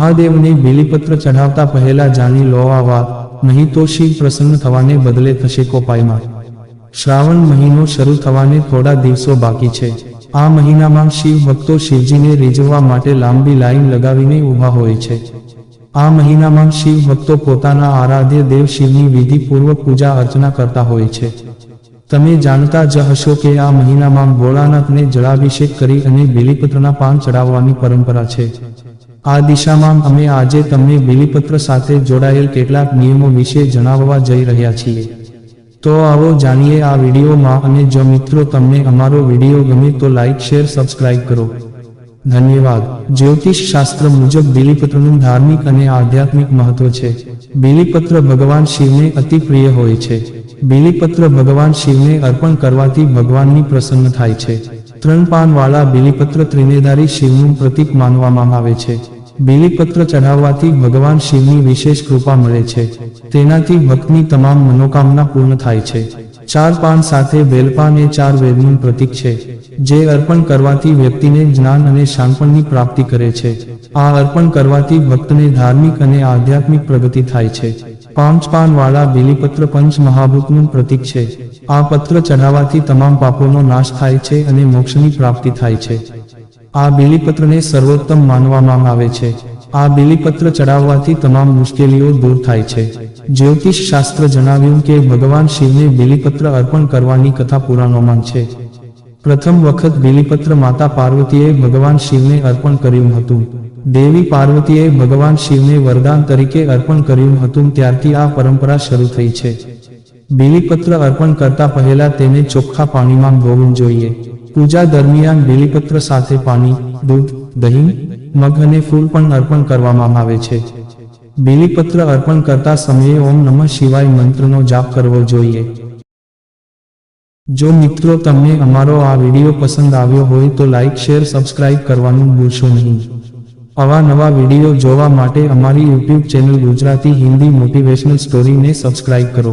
મહાદેવને બેલીપત્ર ચઢાવતા પહેલા જાણી લો આ નહીં તો શિવ પ્રસન્ન થવાને બદલે થશે કોપાઈમાં શ્રાવણ મહિનો શરૂ થવાને થોડા દિવસો બાકી છે. આ મહિનામાં શિવ ભક્તો શિવજીને રીઝવવા માટે લાંબી લાઈન લગાવીને ઊભા હોય છે. આ મહિનામાં શિવ ભક્તો પોતાના આરાધ્ય દેવ શિવની વિધિપૂર્વક પૂજા અર્ચના કરતા હોય છે. તમે જાણતા જ હશો કે આ મહિનામાં ભોળાનાથને જળાભિષેક કરી અને બીલીપત્રના પાન ચડાવવાની પરંપરા છે. આ દિશામાં અમે આજે તમને બિલીપત્ર સાથે જોડાયેલ કેટલાક નિયમો વિશે જણાવવા જઈ રહ્યા છીએ. તો આવો જાણીએ આ વિડીયોમાં અને જો મિત્રો તમને અમારો વીડિયો ગમે તો લાઇક શેર, સબસ્ક્રાઇબ કરો. ધન્યવાદ. જ્યોતિષ શાસ્ત્ર મુજબ બિલીપત્રનું ધાર્મિક અને આધ્યાત્મિક મહત્વ છે. બિલીપત્ર ભગવાન શિવને અતિ પ્રિય હોય છે. બિલીપત્ર ભગવાન શિવને અર્પણ કરવાથી ભગવાનની પ્રસન્ન થાય છે. ત્રણ પાનવાળા બિલીપત્ર ત્રિનેદારી શિવનું પ્રતીક માનવામાં આવે છે. બીલીપત્ર ચઢાવવાથી ભગવાન શિવની વિશેષ કૃપા મળે છે. તેનાથી ભક્તની તમામ મનોકામના પૂર્ણ થાય છે. ચાર પાન સાથે બેલપાન એ ચાર વેદનું પ્રતીક છે. જે અર્પણ કરવાથી વ્યક્તિને જ્ઞાન અને શાંપણની પ્રાપ્તિ કરે છે. આ અર્પણ કરવાથી ભક્તને ધાર્મિક અને આધ્યાત્મિક પ્રગતિ થાય છે. પાંચ પાન વાળા બીલીપત્ર પંચ મહાભૂતનું પ્રતીક છે. આ પત્ર ચઢાવવાથી તમામ પાપોનો નાશ થાય છે અને મોક્ષની પ્રાપ્તિ થાય છે. આ બીલીપત્રને સર્વોત્તમ માનવામાં આવે છે. આ બીલીપત્ર ચડાવવાથી તમામ મુશ્કેલીઓ દૂર થાય છે. જ્યોતિષ શાસ્ત્ર જણાવ્યું કે ભગવાન શિવને બીલીપત્ર અર્પણ કરવાની કથા પુરાણોમાં છે. પ્રથમ વખત બીલીપત્ર માતા પાર્વતીએ ભગવાન શિવને અર્પણ કર્યું હતું. દેવી પાર્વતીએ ભગવાન શિવને વરદાન તરીકે અર્પણ કર્યું હતું ત્યારથી આ પરંપરા શરૂ થઈ છે. બીલીપત્ર અર્પણ કરતા પહેલા તેને ચોખ્ખા પાણીમાં ધોવું જોઈએ. પૂજા દરમિયાન બીલીપત્ર સાથે પાણી, દૂધ, દહીં, મગ અને ફૂલ પણ અર્પણ કરવામાં આવે છે. બીલીપત્ર અર્પણ કરતા સમયે ઓમ નમઃ શિવાય મંત્રનો જાપ કરવો જોઈએ. જો મિત્રો તમને અમારો આ વીડિયો પસંદ આવ્યો હોય તો લાઇક શેર, સબસ્ક્રાઇબ કરવાનું ભૂલશો નહીં. આવા નવા વીડિયો જોવા માટે અમારી YouTube channel Gujarati Hindi motivational સ્ટોરીને subscribe કરો.